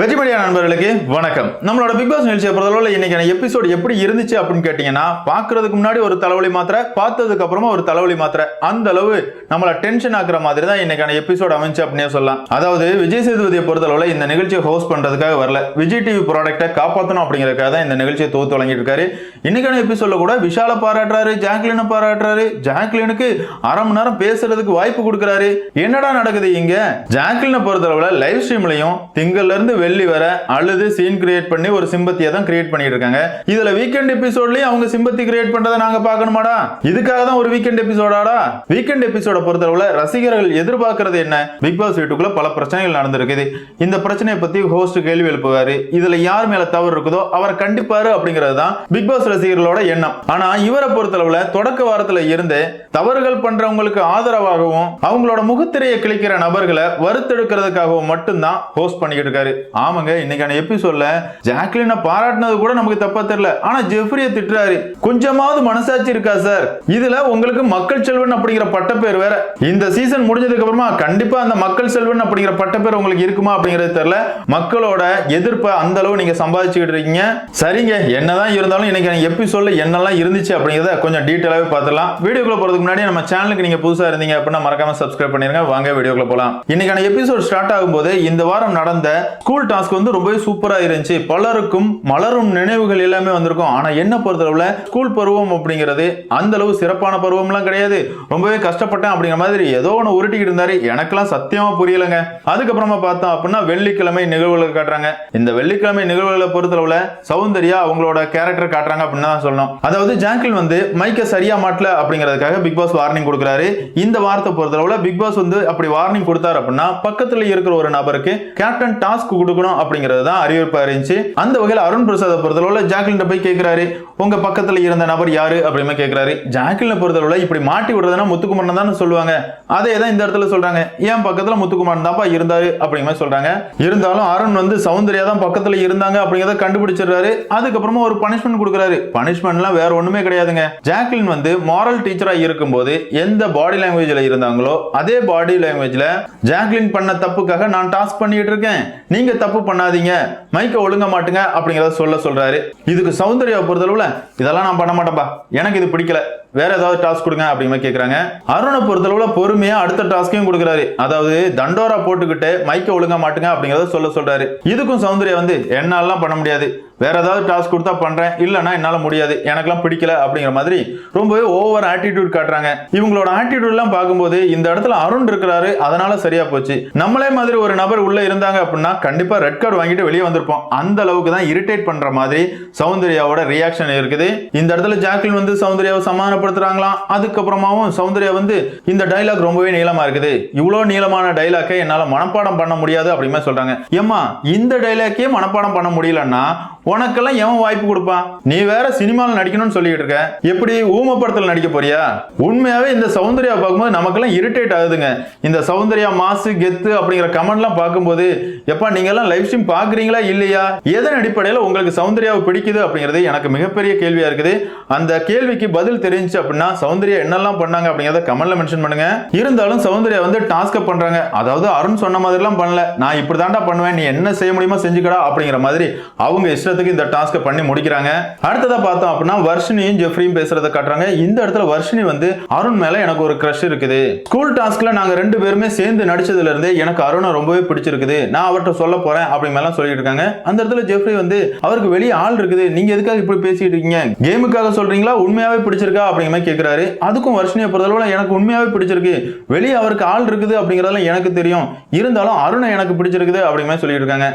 வெஜிமடியா நண்பர்களுக்கு வணக்கம். நம்மளோட பிக் பாஸ் நிகழ்ச்சியை பொறுத்தளவில் இன்னைக்கான எபிசோடு எப்படி இருந்துச்சு அப்படின்னு கேட்டீங்கன்னா பார்க்கறதுக்கு முன்னாடி ஒரு தலைவலி மாத்திரை பார்த்ததுக்கு அப்புறமா ஒரு தலைவலி மாத்திரை. அந்த அளவு நம்மளை டென்ஷன் ஆக்குற மாதிரி தான் இன்னைக்கான எபிசோடு அமைச்சு அப்படின்னே சொல்லலாம். அதாவது விஜய் சேதுபதியை பொறுத்தளவில் இந்த நிகழ்ச்சியை ஹோஸ்ட் பண்றதுக்காக வரல. விஜய் டிவி ப்ராடக்ட்டை காப்பாற்றணும் அப்படிங்கறதுக்காக தான் இந்த நிகழ்ச்சியை தோத்து வழங்கிட்டு இருக்காரு இன்னைக்கான எபிசோட கூட விஷால பாராட்டுறாரு ஜாக்லினை பாராட்டுறாரு. ஜாக்லினுக்கு அரை மணி நேரம் பேசுறதுக்கு வாய்ப்பு கொடுக்குறாரு. என்னடா நடக்குது இங்க? ஜாக்லினை பொறுத்தளவில் லைவ் ஸ்ட்ரீம்லையும் திங்கள்ல இருந்து வெள்ளி வர அழுது சீன் கிரியேட் பண்ணி ஒரு சிம்பத்தியை தான் கிரியேட் பண்ணிட்டு இருக்காங்க. இதுல வீக்கெண்ட் எபிசோட்லயும் அவங்க சிம்பத்தி கிரியேட் பண்றதை நாங்க பார்க்கணுமாடா? இதுக்காக தான் ஒரு வீக்கெண்ட் எபிசோடாடா வீக்கெண்ட் எபிசோட பொறுத்தளவுல ரசிகர்கள் எதிர்பார்க்கறது என்ன? பிக் பாஸ் வீட்டுக்குள்ள பல பிரச்சனைகள் நடந்திருக்குது. இந்த பிரச்சனையை பத்தி ஹோஸ்ட் கேள்வி எழுப்புவாரு. இதுல யார் மேல தவறு இருக்குதோ அவர் கண்டிப்பாரு அப்படிங்கிறது தான் பிக் பாஸ் ரசிகர்களோட எண்ணம். ஆனா இவரை பொறுத்தளவுல தொடக்க வாரத்துல இருந்து தவறுகள் பண்றவங்களுக்கு ஆதரவாகவும் அவங்களோட முகத்திரையை கிழிக்கிற நபர்களை வறுத்தெடுக்கிறதுக்காகவும் மட்டும்தான் ஹோஸ்ட் பண்ணிக்கிட்டு இருக்காரு. ஆமாங்க இன்னைக்கான எபிசோட்ல ஜாக்லினை பாராட்டினது கூட நமக்கு தப்பா தெரியல. ஆனா ஜெஃப்ரியை திட்டுறாரு. கொஞ்சமாவது மனசாட்சி இருக்கா சார்? இதுல உங்களுக்கு மக்கள் செல்வன் அப்படிங்கிற பட்டப்பேர் வேற. இந்த சீசன் முடிஞ்சதுக்கு அப்புறமா கண்டிப்பா அந்த மக்கள் செல்வன் அப்படிங்கிற பட்டப்பேர் உங்களுக்கு இருக்குமா அப்படிங்கிறது தெரியல. மக்களோட எதிர்ப்பை அந்த அளவு நீங்க சம்பாதிச்சுக்கிட்டு இருக்கீங்க. சரிங்க என்னதான் இருந்தாலும் இன்னைக்கு எபிசோட்ல என்னெல்லாம் இருந்துச்சு அப்படிங்கிறத கொஞ்சம் டீட்டெயிலாவே பார்த்துலாம் வீடியோக்குள்ள போறதுக்கு முன்னாடி நம்ம சேனலுக்கு நீங்க புதுசா இருந்தீங்க அப்படின்னா மறக்காம சப்ஸ்கிரைப் பண்ணிருங்க. வாங்க வீடியோக்குள்ள போலாம். இன்னைக்கான எபிசோட் ஸ்டார்ட் ஆகும்போது இந்த வாரம் நடந்த ஸ்கூல் டாஸ்க் வந்து ரொம்பவே சூப்பராக இருந்துச்சு. பலருக்கும் மலரும் நினைவுகள் எல்லாமே வந்திருக்கும். ஆனால் என்ன பொறுத்தளவில் ஸ்கூல் பருவம் அப்படிங்கிறது அந்த அளவு சிறப்பான பருவம்லாம் கிடையாது. ரொம்பவே கஷ்டப்பட்டேன் அப்படிங்கிற மாதிரி ஏதோ ஒன்று உருட்டிக்கிட்டு இருந்தாரு. எனக்கெல்லாம் சத்தியமாக புரியலங்க. அதுக்கப்புறமா பார்த்தோம் அப்படின்னா வெள்ளிக்கிழமை நிகழ்வுகளை காட்டுறாங்க. இந்த வெள்ளிக்கிழமை நிகழ்வுகளை பொறுத்தளவுல சௌந்தர்யா அவங்களோட கேரக்டர் காட்டுறாங்க அப்படின்னு தான் சொல்லணும். அதாவது ஜாங்கில் வந்து மைக்கை சரியா மாட்டல அப்படிங்கிறதுக்காக பிக் பாஸ் வார்னிங் கொடுக்குறாரு. இந்த வாரத்தை பொறுத்தளவில் பிக் பாஸ் வந்து அப்படி வார்னிங் கொடுத்தாரு அப்படின்னா பக்கத்துல இருக்கிற ஒரு நபருக்கு கேப்டன் டாஸ்க் கொடுக்கணும் அப்படிங்கிறது தான் அறிவிப்பா இருந்துச்சு. அந்த வகையில் அருண் பிரசாதை பொறுத்தளவில் ஜாக்லின் போய் கேட்குறாரு உங்க பக்கத்தில் இருந்த நபர் யாரு அப்படின்னு கேட்குறாரு ஜாக்லினை பொறுத்தளவில் இப்படி மாட்டி விடுறதுன்னா முத்துக்குமரன் தான் சொல்லுவாங்க. அதே தான் இந்த இடத்துல சொல்றாங்க. ஏன் பக்கத்தில் முத்துக்குமரன் தான்ப்பா இருந்தாரு அப்படிங்கிற மாதிரி சொல்றாங்க. இருந்தாலும் அருண் வந்து சௌந்தர்யா தான் பக்கத்தில் இருந்தாங்க அப்படிங்கிறத கண்டுபிடிச்சிடுறாரு. அதுக்கப்புறமா ஒரு பனிஷ்மெண்ட் கொடுக்குறாரு. பனிஷ்மெண்ட்லாம் வேற ஒண்ணுமே கிடையாதுங்க. ஜாக்லின் வந்து மாரல் டீச்சராக இருக்கும்போது எந்த பாடி லாங்குவேஜில் இருந்தாங்களோ அதே பாடி லாங்குவேஜில் ஜாக்லின் பண்ண தப்புக்காக நான் டாஸ்க் பண்ணிட்டு இருக்கேன். நீங்க தப்பு பண்ணாதீங்க. மைக்க ஒழுங்க மாட்டுங்க அப்படிங்கிறத சொல்ல சொல்றாரு. இதுக்கு சௌந்தர்யா பொறுத்தளவுல இதெல்லாம் நான் பண்ண மாட்டேன்பா. எனக்கு இது பிடிக்கல. வேற ஏதாவது டாஸ்க் கொடுங்க அப்படிங்கிற கேட்குறாங்க அருணை பொறுத்தளவுல பொறுமையா அடுத்த டாஸ்கையும் கொடுக்குறாரு. அதாவது தண்டோரா போட்டுக்கிட்டு மைக்க ஒழுங்க மாட்டுங்க அப்படிங்கிறத சொல்ல சொல்றாரு. இதுக்கும் சௌந்தர்யா வந்து என்னாலாம் பண்ண முடியாது. வேற ஏதாவது டாஸ்க் கொடுத்தா பண்றேன். இல்லைன்னா என்னால முடியாது. எனக்கெல்லாம் பிடிக்கல அப்படிங்கிற மாதிரி ரொம்பவே ஓவர் ஆட்டிடியூட் காட்டுறாங்க. இவங்களோட ஆட்டிடியூட் எல்லாம் பார்க்கும்போது இந்த இடத்துல அருண் இருக்கிறாரு. அதனால சரியா போச்சு. நம்மளே மாதிரி ஒரு நபர் உள்ள இருந்தாங்க அப்படின்னா கண்டிப்பா ரெட் கார்டு வாங்கிட்டு வெளியே வந்திருப்போம். அந்த அளவுக்கு தான் இரிட்டேட் பண்ற மாதிரி சௌந்தர்யாவோட ரியாக்ஷன் இருக்குது. இந்த இடத்துல ஜாக்லின் வந்து சௌந்தர்யாவை சமாதானப்படுத்துறாங்களாம். அதுக்கப்புறமாவும் சௌந்தர்யா வந்து இந்த டைலாக் ரொம்பவே நீளமா இருக்குது. இவ்வளோ நீளமான டைலாக்கை என்னால மனப்பாடம் பண்ண முடியாது அப்படிமே சொல்றாங்க. ஏம்மா இந்த டைலாக்கே மனப்பாடம் பண்ண முடியலன்னா உனக்கெல்லாம் எவன் வாய்ப்பு கொடுப்பான் நீ வேற சினிமாவில் நடிக்கணும்னு சொல்லிட்டு இருக்க. எப்படி ஊம படத்தில் நடிக்க போறியா? உண்மையாவே இந்த சௌந்தர்யா பார்க்கும்போது நமக்கெல்லாம் இரிட்டேட் ஆகுதுங்க. இந்த சௌந்தர்யா மாசு கெத்து அப்படிங்கிற கமெண்ட்லாம் பார்க்கும்போது எப்பா நீங்க எல்லாம் லைவ் ஸ்ட்ரீம் பாக்குறீங்களா இல்லையா? எதன் அடிப்படையில் உங்களுக்கு சௌந்தர்யாவை பிடிக்குது அப்படிங்கிறது எனக்கு மிகப்பெரிய கேள்வியா இருக்குது. அந்த கேள்விக்கு பதில் தெரிஞ்சு அப்படின்னா சௌந்தர்யா என்னெல்லாம் பண்ணாங்க அப்படிங்கறத கமெண்ட்ல மென்ஷன் பண்ணுங்க. இருந்தாலும் சௌந்தர்யா வந்து டாஸ்க்கை பண்றாங்க. அதாவது அருண் சொன்ன மாதிரிலாம் பண்ணல. நான் இப்படி தாண்டா பண்ணுவேன். நீ என்ன செய்ய முடியுமோ செஞ்சுக்கடா அப்படிங்கிற மாதிரி அவங்க நிமிஷத்துக்கு இந்த டாஸ்கை பண்ணி முடிக்கிறாங்க. அடுத்ததா பார்த்தோம் அப்படின்னா வர்ஷினியும் ஜெஃப்ரியும் பேசுறத காட்டுறாங்க. இந்த இடத்துல வர்ஷினி வந்து அருண் மேல எனக்கு ஒரு க்ரஷ் இருக்குது. ஸ்கூல் டாஸ்க்ல நாங்க ரெண்டு பேருமே சேர்ந்து நடிச்சதுல இருந்து எனக்கு அருணை ரொம்பவே பிடிச்சிருக்குது. நான் அவர்கிட்ட சொல்ல போறேன் அப்படி மேலாம் சொல்லிட்டு இருக்காங்க. அந்த இடத்துல ஜெஃப்ரி வந்து அவருக்கு வெளியே ஆள் இருக்குது. நீங்க எதுக்காக இப்படி பேசிட்டு இருக்கீங்க? கேமுக்காக சொல்றீங்களா? உண்மையாவே பிடிச்சிருக்கா? அப்படிங்கிற மாதிரி கேட்கிறாரு அதுக்கும் வர்ஷினியை பொறுத்தளவுல எனக்கு உண்மையாவே பிடிச்சிருக்கு. வெளியே அவருக்கு ஆள் இருக்குது அப்படிங்கறதெல்லாம் எனக்கு தெரியும். இருந்தாலும் அருணை எனக்கு பிடிச்சிருக்குது அப்படிங்கிற மாதிரி சொல்லிட்டு இருக்காங்க.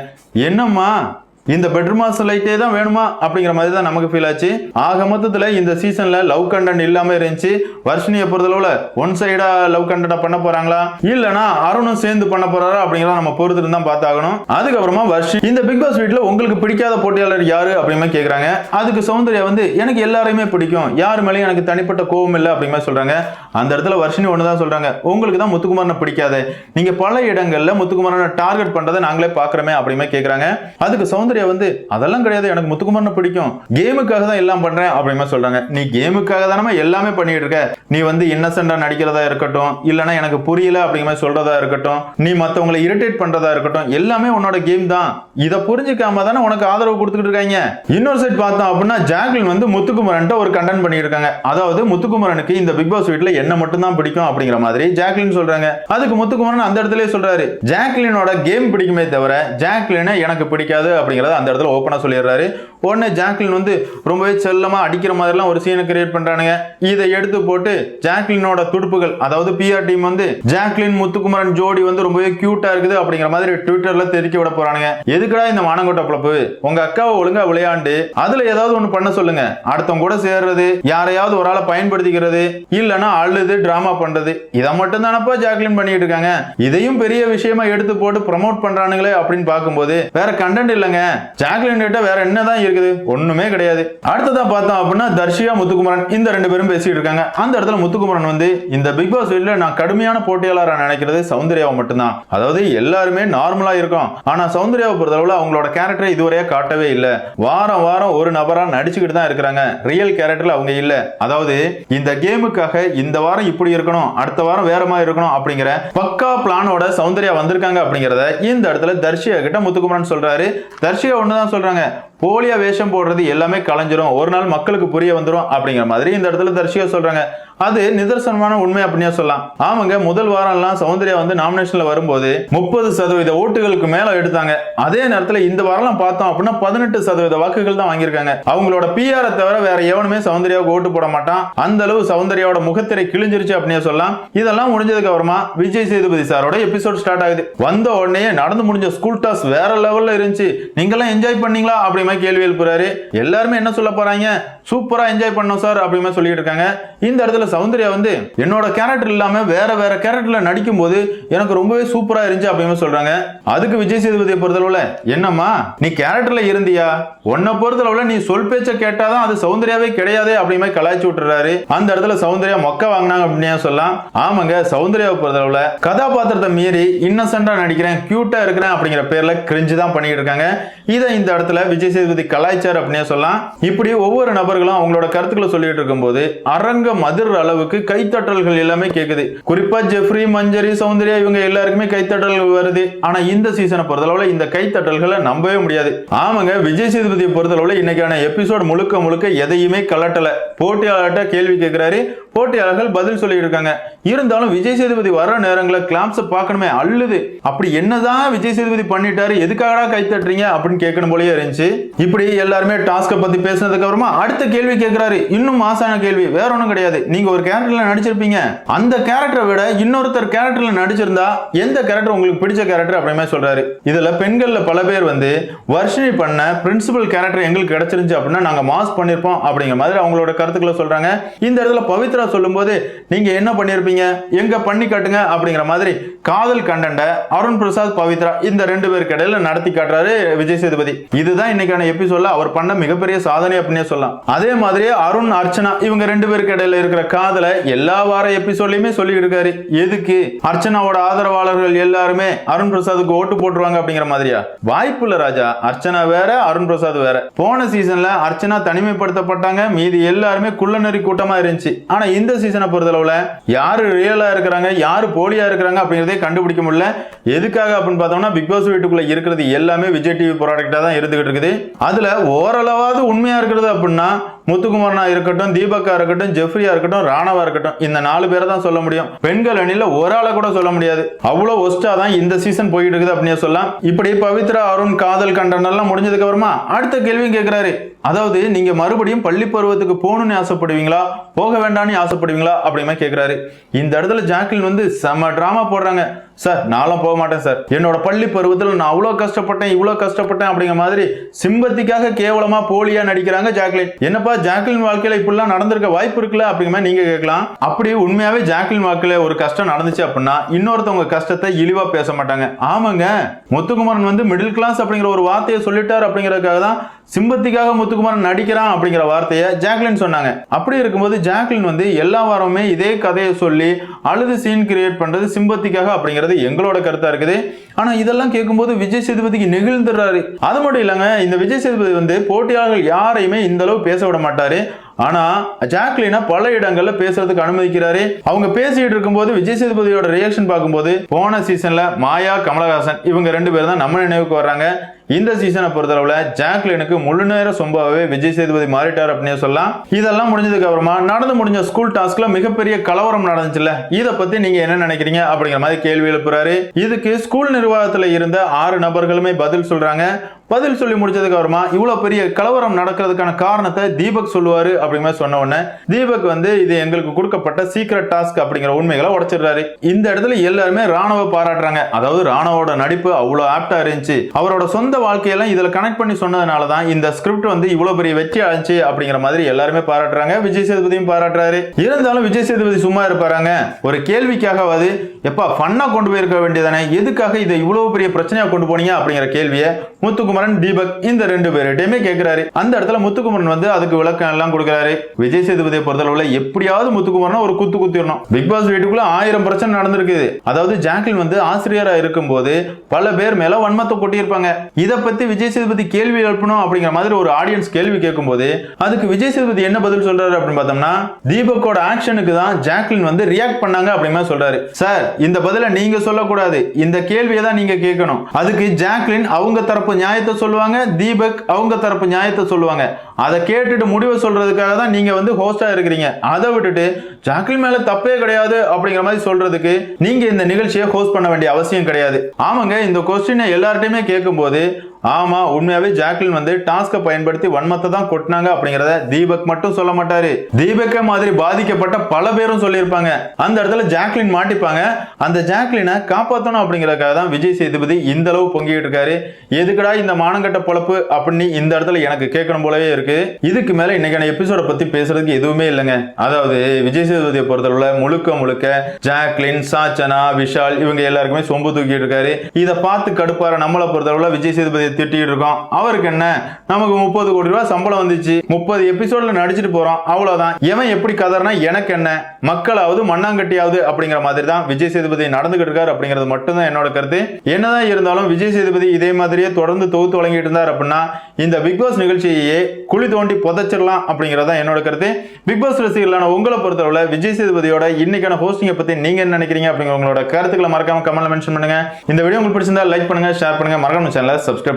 என்னம்மா? இந்த பெட்ரூம் மாஸ்டர் லைட்டே தான் வேணுமா? அப்படிங்கிற மாதிரி தான் நமக்கு ஃபீல் ஆச்சு. ஆக மொத்தத்தில் இந்த சீசன்ல லவ் கண்டென்ட் இல்லாம இருந்துச்சு. வர்ஷினியை பொறுத்தளவுல ஒன் சைடா லவ் கண்டென்ட் பண்ண போறாங்களா? இல்லனா அருணும் சேர்ந்து பண்ண போறாரா? அப்படிங்கிறத நம்ம பொறுத்து தான் பார்த்தாகணும். அதுக்கப்புறமா வர்ஷி இந்த பிக் பாஸ் வீட்டில் உங்களுக்கு பிடிக்காத போட்டியாளர் யாரு? அப்படிங்கிற கேட்குறாங்க அதுக்கு சௌந்தர்யா வந்து எனக்கு எல்லாரையுமே பிடிக்கும். யார் மேலேயும் எனக்கு தனிப்பட்ட கோவம் இல்லை. அப்படிங்கிற சொல்கிறாங்க சொல்றாங்க. அந்த இடத்துல வர்ஷினி ஒன்று தான் சொல்றாங்க. உங்களுக்கு தான் முத்துக்குமாரனை பிடிக்காது. நீங்க பல இடங்கள்ல முத்துக்குமாரனை டார்கெட் பண்றதை நாங்களே பார்க்குறோமே. அப்படிமே கேட்குறாங்க அதுக்கு சௌந்தர்யா சௌந்தர்யா வந்து அதெல்லாம் கிடையாது எனக்கு முத்துக்குமார்னு பிடிக்கும். கேமுக்காக தான் எல்லாம் பண்றேன் அப்படிமா சொல்றாங்க. நீ கேமுக்காக தானே எல்லாமே பண்ணிட்டு இருக்க. நீ வந்து இன்னசென்டா நடிக்கிறதா இருக்கட்டும் இல்லைன்னா எனக்கு புரியல அப்படிங்கிற மாதிரி சொல்றதா இருக்கட்டும் நீ மத்தவங்களை இரிட்டேட் பண்றதா இருக்கட்டும் எல்லாமே உன்னோட கேம் தான். இதை புரிஞ்சுக்காம தானே உனக்கு ஆதரவு கொடுத்துட்டு இருக்காங்க. இன்னொரு சைட் பார்த்தோம் அப்படின்னா ஜாக்லின் வந்து முத்துக்குமரன் ஒரு கண்டென்ட் பண்ணியிருக்காங்க. அதாவது முத்துக்குமரனுக்கு இந்த பிக் பாஸ் வீட்டில் என்ன மட்டும் தான் பிடிக்கும் அப்படிங்கிற மாதிரி ஜாக்லின் சொல்றாங்க. அதுக்கு முத்துக்குமரன் அந்த இடத்துல சொல்றாரு. ஜாக்லினோட கேம் பிடிக்குமே தவிர ஜாக்லினை எனக்கு பிடிக்காது அப்படிங்கிற அப்படிங்கிறத அந்த இடத்துல ஓப்பனாக சொல்லிடுறாரு. உடனே ஜாக்லின் வந்து ரொம்பவே செல்லமாக அடிக்கிற மாதிரிலாம் ஒரு சீனை கிரியேட் பண்ணுறானுங்க இதை எடுத்து போட்டு ஜாக்லினோட துடுப்புகள் அதாவது பிஆர் டீம் வந்து ஜாக்லின் முத்துக்குமரன் ஜோடி வந்து ரொம்பவே க்யூட்டாக இருக்குது அப்படிங்கிற மாதிரி ட்விட்டர்ல தெரிவிக்க விட போறானுங்க. எதுக்குடா இந்த மானங்கோட்ட பிளப்பு உங்க அக்காவை ஒழுங்கா விளையாண்டு அதில் ஏதாவது ஒன்று பண்ண சொல்லுங்க. அடுத்தவங்க கூட சேர்றது யாரையாவது ஒரு ஆளை பயன்படுத்திக்கிறது இல்லைன்னா அழுது டிராமா பண்றது. இதை மட்டும் தானப்பா ஜாக்லின் பண்ணிட்டு இருக்காங்க. இதையும் பெரிய விஷயமா எடுத்து போட்டு ப்ரமோட் பண்றானுங்களே அப்படின்னு பார்க்கும்போது வேற கண்டென்ட் இல்லைங்க. ஜாக்லின் கிட்ட வேற என்னதான் இருக்குது? ஒண்ணுமே கிடையாது. அடுத்ததா பார்த்தோம் அப்படின்னா தர்ஷியா முத்துக்குமரன் இந்த ரெண்டு பேரும் பேசிட்டு இருக்காங்க. அந்த இடத்துல முத்துக்குமரன் வந்து இந்த பிக் பாஸ் வீட்ல நான் கடுமையான போட்டியாளரா நினைக்கிறது சௌந்தர்யாவை மட்டும்தான். அதாவது எல்லாருமே நார்மலா இருக்கும். ஆனா சௌந்தர்யாவை பொறுத்தளவுல அவங்களோட கேரக்டரை இதுவரையா காட்டவே இல்ல. வாரம் வாரம் ஒரு நபரா நடிச்சுக்கிட்டு தான் இருக்கிறாங்க. ரியல் கேரக்டர்ல அவங்க இல்ல. அதாவது இந்த கேமுக்காக இந்த வாரம் இப்படி இருக்கணும் அடுத்த வாரம் வேற மாதிரி இருக்கணும் அப்படிங்கிற பக்கா பிளானோட சௌந்தர்யா வந்திருக்காங்க அப்படிங்கறத இந்த இடத்துல தர்ஷியா கிட்ட முத்துக்குமரன் சொல்றாரு. தர்ஷிகா ஒன்று தான் சொல்றாங்க. போலியா வேஷம் போடுறது எல்லாமே கலைஞ்சிரும். ஒரு நாள் மக்களுக்கு புரிய வந்துடும் அப்படிங்கிற மாதிரி இந்த இடத்துல தர்ஷியா சொல்றாங்க. அது நிதர்சனமான உண்மை அப்படின்னே சொல்லலாம். ஆமாங்க முதல் வாரம்லாம் சௌந்தர்யா வந்து நாமினேஷன்ல வரும்போது முப்பது சதவீத ஓட்டுகளுக்கு மேல எடுத்தாங்க. அதே நேரத்துல இந்த வாரம் பார்த்தோம் அப்படின்னா பதினெட்டு சதவீத வாக்குகள் தான் வாங்கியிருக்காங்க. அவங்களோட பிஆரை தவிர வேற எவனுமே சௌந்தர்யாவுக்கு ஓட்டு போட மாட்டான். அந்த அளவு சௌந்தர்யாவோட முகத்திரை கிழிஞ்சிருச்சு அப்படின்னே சொல்லலாம். இதெல்லாம் முடிஞ்சதுக்கு அப்புறமா விஜய் சேதுபதி சாரோட எபிசோட் ஸ்டார்ட் ஆகுது. வந்த உடனே நடந்து முடிஞ்ச ஸ்கூல் டாஸ் வேற லெவல்ல இருந்துச்சு. நீங்களாம் என்ஜாய் பண்ணீங்களா அப்படிமா கேள்வி எழுப்புறாரு. எல்லாருமே என்ன சொல்ல போறாங்க? சூப்பரா என்ஜாய் பண்ணோம் சார் அப்படிமா சொல்லிட்டு இருக்காங்க. இந்த இடத்துல சௌந்தர்யா வந்து என்னோட கேரக்டர் இல்லாம வேற வேற கேரக்டர்ல நடிக்கும் போது எனக்கு ரொம்பவே சூப்பரா இருந்துச்சு அப்படின்னு சொல்றாங்க. அதுக்கு விஜய் சேதுபதியை பொறுத்தளவுல என்னம்மா நீ கேரக்டர்ல இருந்தியா? உன்னை பொறுத்தளவுல நீ சொல் பேச்ச கேட்டாதான் அது சௌந்தர்யாவே கிடையாது அப்படிமே கலாய்ச்சி விட்டுறாரு. அந்த இடத்துல சௌந்தர்யா மொக்க வாங்கினாங்க அப்படின்னு சொல்லலாம்? ஆமாங்க சௌந்தர்யாவை பொறுத்தளவுல கதாபாத்திரத்தை மீறி இன்னசென்டா நடிக்கிறேன் கியூட்டா இருக்கிறேன் அப்படிங்கிற பேர்ல கிரிஞ்சு தான் பண்ணிட்டு இருக்காங்க. இதை இந்த இடத்துல விஜய் சேதுபதி கலாய்ச்சார் அப்படின்னே சொல்லலாம்? இப்படி ஒவ்வொரு நபர்களும் அவங்களோட கருத்துக்களை சொல்லிட்டு இருக்கும்போது அரங்க அதிர்ற அளவுக்கு கைத்தட்டல்கள் எல்லாமே கேக்குது. குறிப்பா ஜெஃப்ரி மஞ்சரி சௌந்தர்யா இவங்க எல்லாருக்குமே கைத்தட்டல்கள் வருது. ஆனா இந்த சீசனை பொறுத்தளவுல இந்த கைத்தட்டல்களை நம்பவே முடியாது. ஆமாங்க விஜய் சேதுபதியை பொறுத்தளவுல இன்னைக்கான எபிசோட் முழுக்க முழுக்க எதையுமே கலட்டல. போட்டியாளர்கிட்ட கேள்வி கேட்கிறாரு போட்டியாளர்கள் பதில் சொல்லிட்டு இருக்காங்க இருந்தாலும் விஜய் சேதுபதி வர நேரங்களில் கிளாம்ஸ் பார்க்கணுமே அள்ளுது. அப்படி என்னதான் விஜய் சேதுபதி பண்ணிட்டாரு எதுக்காகடா கை தட்டுறீங்க அப்படின்னு கேட்கணும் போலயே இருந்துச்சு. இப்படி எல்லாருமே டாஸ்கை பத்தி பேசினதுக்கு அப்புறமா அடுத்த கேள்வி கேட்கிறாரு இன்னும் மாசான கேள்வி வேற ஒன்றும் கிடையாது. நீங்க ஒரு கேரக்டர்ல நடிச்சிருப்பீங்க. அந்த கேரக்டரை விட இன்னொருத்தர் கேரக்டர்ல நடிச்சிருந்தா எந்த கேரக்டர் உங்களுக்கு பிடிச்ச கேரக்டர் அப்படிமே சொல்றாரு. இதுல பெண்கள்ல பல பேர் வந்து வர்ஷினி பண்ண பிரின்சிபல் கேரக்டர் எங்களுக்கு கிடைச்சிருந்துச்சு அப்படின்னா நாங்க மாஸ் பண்ணிருப்போம் அப்படிங்கிற மாதிரி அவங்களோட கருத்துக்களை சொல்றாங்க. இந்த இடத்துல பவித்ரா சொல்லும்போது நீங்க என்ன பண்ணிருப்பீங்க? எங்க பண்ணி காட்டுங்க? அப்படிங்கிற மாதிரி காதல் கண்டண்ட அருண் பிரசாத் பவித்ரா இந்த ரெண்டு பேருக்கு இடையில நடத்தி காட்டுறாரு விஜய் சேதுபதி. இதுதான் இன்னைக்கான எபிசோட்ல அவர் பண்ண மிகப்பெரிய சாதனை அப்படின்னே சொல்லலாம். அதே மாதிரியே அருண் அர்ச்சனா இவங்க ரெண்டு பேருக்கு இடையில இருக்கிற காதலை எல்லா வார எபிசோட்லயுமே சொல்லிட்டு இருக்காரு. எதுக்கு? அர்ச்சனாவோட ஆதரவாளர்கள் எல்லாருமே அருண் பிரசாத்துக்கு ஓட்டு போட்டுருவாங்க அப்படிங்கிற மாதிரியா? வாய்ப்பு இல்ல ராஜா. அர்ச்சனா வேற அருண் பிரசாத் வேற. போன சீசன்ல அர்ச்சனா தனிமைப்படுத்தப்பட்டாங்க. மீதி எல்லாருமே குள்ளநெறி கூட்டமா இருந்துச்சு. ஆனா இந்த சீசனை பொறுத்தளவுல யாரு ரியலா இருக்கிறாங்க யாரு போலியா இருக்கிறாங்க அப்படிங்கறதே கண்டுபிடிக்க முடியல. எதுக்காக அப்படின்னு பார்த்தோம்னா பிக் பாஸ் வீட்டுக்குள்ள இருக்கிறது எல்லாமே விஜய் டிவி ப்ராடக்டா தான் இருந்துகிட்டு இருக்குது. அதுல ஓரளவாவது உண்மையா இருக்கிறது அப்படின்னா முத்துக்குமரனா இருக்கட்டும் தீபக்கா இருக்கட்டும் ஜெஃப்ரியா இருக்கட்டும் ராணவா இருக்கட்டும் இந்த நாலு பேரை தான் சொல்ல முடியும். பெண்கள் அணியில ஒரு ஆளை கூட சொல்ல முடியாது. அவ்வளவு ஒஸ்டா தான் இந்த சீசன் போயிட்டு இருக்குது அப்படின்னு சொல்லலாம். இப்படி பவித்ரா அருண் காதல் கண்டன் எல்லாம் முடிஞ்சதுக்கு அப்புறமா அடுத்த கேள்வியும் கேட்கிறாரு அதாவது நீங்க மறுபடியும் பள்ளி பருவத்துக்கு போகணும்னு ஆசைப்படுவீங்களா? போக வேண்டாம்னு ஆசைப்படுவீங்களா? அப்படிமா கேட்கிறாரு இந்த இடத்துல ஜாக்லின் வந்து செம டிராமா போடுறாங்க. சார் நானும் போக மாட்டேன் சார் என்னோட பள்ளி பருவத்தில் நான் அவ்வளோ கஷ்டப்பட்டேன் இவ்வளோ கஷ்டப்பட்டேன் அப்படிங்கிற மாதிரி சிம்பத்திக்காக கேவலமா போலியா நடிக்கிறாங்க ஜாக்லின். என்னப்பா ஜாக்லின் வாழ்க்கையில இப்படிலாம் நடந்திருக்க வாய்ப்பு இருக்குல்ல அப்படிங்கிற மாதிரி நீங்க கேட்கலாம். அப்படி உண்மையாவே ஜாக்லின் வாழ்க்கையில ஒரு கஷ்டம் நடந்துச்சு அப்படின்னா இன்னொருத்தவங்க கஷ்டத்தை இழிவா பேச மாட்டாங்க. ஆமாங்க. முத்துக்குமரன் வந்து மிடில் கிளாஸ் அப்படிங்கிற ஒரு வார்த்தையை சொல்லிட்டார் அப்படிங்கிறதுக்காக தான் சிம்பத்திக்காக முத்துக்குமாரன் நடிக்கிறான் அப்படிங்கிற வார்த்தையை ஜாக்லின் சொன்னாங்க. அப்படி இருக்கும்போது ஜாக்லின் வந்து எல்லா வாரமுமே இதே கதையை சொல்லி அழுது சீன் கிரியேட் பண்றது சிம்பத்திக்காக அப்படிங்கிறது அப்படிங்கிறது எங்களோட கருத்தா இருக்குது. ஆனா இதெல்லாம் கேட்கும்போது விஜய் சேதுபதிக்கு நெகிழ்ந்துடுறாரு. அது மட்டும் இல்லைங்க இந்த விஜய் சேதுபதி வந்து போட்டியாளர்கள் யாரையுமே இந்த அளவு பேச விட மாட்டாரு. ஆனா ஜாக்லினா பல இடங்கள்ல பேசுறதுக்கு அனுமதிக்கிறாரு. அவங்க பேசிட்டு இருக்கும்போது விஜய் சேதுபதியோட ரியாக்ஷன் பார்க்கும்போது போன சீசன்ல மாயா கமலஹாசன் இவங்க ரெண்டு பேரும் தான் நம்ம நினைவுக்கு வர்றாங்க. இந்த சீசனை பொறுத்தளவுல ஜாக்லினுக்கு முழு நேர சொம்பாவே விஜய் சேதுபதி மாறிட்டார் அப்படின்னு சொல்லலாம். இதெல்லாம் முடிஞ்சதுக்கு அப்புறமா நடந்து முடிஞ்ச ஸ்கூல் டாஸ்க்ல மிகப்பெரிய கலவரம் நடந்துச்சுல்ல? இதை பத்தி நீங்க என்ன நினைக்கிறீங்க? அப்படிங்கிற மாதிரி கேள்வி எழுப்புறாரு. இதுக்கு ஸ்கூல் நிர்வாகத்துல இருந்த ஆறு நபர்களுமே பதில் சொல்றாங்க. பதில் சொல்லி முடிச்சதுக்கு அப்புறமா பெரிய கலவரம் நடக்கிறதுக்கான காரணத்தை தீபக் சொல்லுவாரு அப்படிங்கிற சொன்ன உடனே தீபக் வந்து இது எங்களுக்கு கொடுக்கப்பட்ட சீக்ரெட் டாஸ்க் அப்படிங்கிற உண்மைகளை உடைச்சிடுறாரு. இந்த இடத்துல எல்லாருமே ராணுவ பாராட்டுறாங்க. அதாவது ராணுவோட நடிப்பு அவ்வளோ ஆப்டா இருந்துச்சு. அவரோட சொந்த வாழ்க்கையெல்லாம் இதில் கனெக்ட் பண்ணி சொன்னதுனால தான் இந்த ஸ்கிரிப்ட் வந்து இவ்வளோ பெரிய வெற்றி அடைஞ்சு அப்படிங்கிற மாதிரி எல்லாருமே பாராட்டுறாங்க. விஜய் சேதுபதியும் பாராட்டுறாரு. இருந்தாலும் விஜய் சேதுபதி சும்மா இருப்பாராங்க? ஒரு கேள்விக்காகவாது எப்பா ஃபன்னா கொண்டு போயிருக்க வேண்டியதானே எதுக்காக இதை இவ்வளவு பெரிய பிரச்சனையா கொண்டு போனீங்க அப்படிங்கிற கேள்வியை முத்துக்குமரன் தீபக் இந்த ரெண்டு பேர்கிட்டயுமே கேட்கிறாரு அந்த இடத்துல முத்துக்குமரன் வந்து அதுக்கு விளக்கம் எல்லாம் கொடுக்குறாரு. விஜய் சேதுபதியை பொறுத்தளவுல எப்படியாவது முத்துக்குமரன் ஒரு குத்து குத்திடணும். பிக் பாஸ் வீட்டுக்குள்ள ஆயிரம் பிரச்சனை நடந்திருக்குது. அதாவது ஜாக்லின் வந்து ஆசிரியரா இருக்கும்போது பல பேர் மேல வன்மத்தை கொட்டியிருப்பாங்க. இதை பத்தி விஜய் சேதுபதி கேள்வி எழுப்பணும் அப்படிங்கிற மாதிரி ஒரு ஆடியன்ஸ் கேள்வி கேட்கும்போது அதுக்கு விஜய் சேதுபதி என்ன பதில் சொல்றாரு அப்படின்னு பார்த்தோம்னா தீபக்கோட ஆக்ஷனுக்கு தான் ஜாக்லின் வந்து ரியாக்ட் பண்ணாங்க அப்படிங்கிற சொல்றாரு. சார் இந்த பதில நீங்க சொல்லக்கூடாது. இந்த கேள்வியை தான் நீங்க கேட்கணும். அதுக்கு ஜாக்லின் அவங்க தரப்பு நியாயத்தை சொல்லுவாங்க தீபக் அவங்க தரப்பு நியாயத்தை சொல்லுவாங்க. அதை கேட்டுட்டு முடிவை சொல்றதுக்காக தான் நீங்க வந்து ஹோஸ்டா இருக்கிறீங்க. அதை விட்டுட்டு ஜாக்லின் மேல தப்பே கிடையாது அப்படிங்கிற மாதிரி சொல்றதுக்கு நீங்க இந்த நிகழ்ச்சியை ஹோஸ்ட் பண்ண வேண்டிய அவசியம் கிடையாது. ஆமாங்க இந்த கொஸ்டினை எல்லார்ட்டையுமே கேட்கும்போது ஆமா உண்மையாவே ஜாக்லின் வந்து டாஸ்கை பயன்படுத்தி வன்மத்தை தான் கொட்டினாங்க அப்படிங்கறத தீபக் மட்டும் சொல்ல மாட்டாரு. தீபக்க மாதிரி பாதிக்கப்பட்ட பல பேரும் சொல்லியிருப்பாங்க. அந்த இடத்துல ஜாக்லின் மாட்டிப்பாங்க. அந்த ஜாக்லினை காப்பாற்றணும் அப்படிங்கறதுக்காக தான் விஜய் சேதுபதி இந்த அளவு பொங்கிட்டு இருக்காரு. எதுக்குடா இந்த மானங்கட்ட பொழப்பு அப்படின்னு இந்த இடத்துல எனக்கு கேட்கணும் போலவே இருக்கு. இதுக்கு மேல இன்னைக்கான எபிசோட பத்தி பேசுறதுக்கு எதுவுமே இல்லைங்க. அதாவது விஜய் சேதுபதியை பொறுத்தளவுல முழுக்க முழுக்க ஜாக்லின் சாச்சனா விஷால் இவங்க எல்லாருக்குமே சொம்பு தூக்கிட்டு இருக்காரு. இதை பார்த்து கடுப்பார நம்மளை பொறுத்தளவுல விஜய் சேதுபதி திட்டிகிட்டு இருக்கோம். அவருக்கு என்ன? நமக்கு முப்பது கோடி ரூபா சம்பளம் வந்துச்சு. முப்பது எபிசோட்ல நடிச்சிட்டு போறோம். அவ்வளவுதான். எவன் எப்படி கதறனா எனக்கு என்ன? மக்களாவது மண்ணாங்கட்டியாவது அப்படிங்கிற மாதிரி தான் விஜய் சேதுபதி நடந்துகிட்டு இருக்காரு அப்படிங்கிறது மட்டும்தான் என்னோட கருத்து. என்னதான் இருந்தாலும் விஜய் சேதுபதி இதே மாதிரியே தொடர்ந்து தொகுத்து வழங்கிட்டு இருந்தார் அப்படின்னா இந்த பிக் பாஸ் நிகழ்ச்சியையே குழி தோண்டி புதைச்சிடலாம் அப்படிங்கிறது தான் என்னோட கருத்து. பிக் பாஸ் ரசிகர்களான உங்களை பொறுத்தவரை விஜய் சேதுபதியோட இன்னைக்கான ஹோஸ்டிங்கை பத்தி நீங்க என்ன நினைக்கிறீங்க அப்படிங்கிற உங்களோட கருத்துக்களை மறக்காம கமெண்ட்ல மென்ஷன் பண்ணுங்க. இந்த வீடியோ உங்களுக்கு பிடிச்சிருந்தா லைக் பண்ணுங்க ஷேர் பண்ணுங்க. மறக்காம சேனலை சப்ஸ்கிரைப்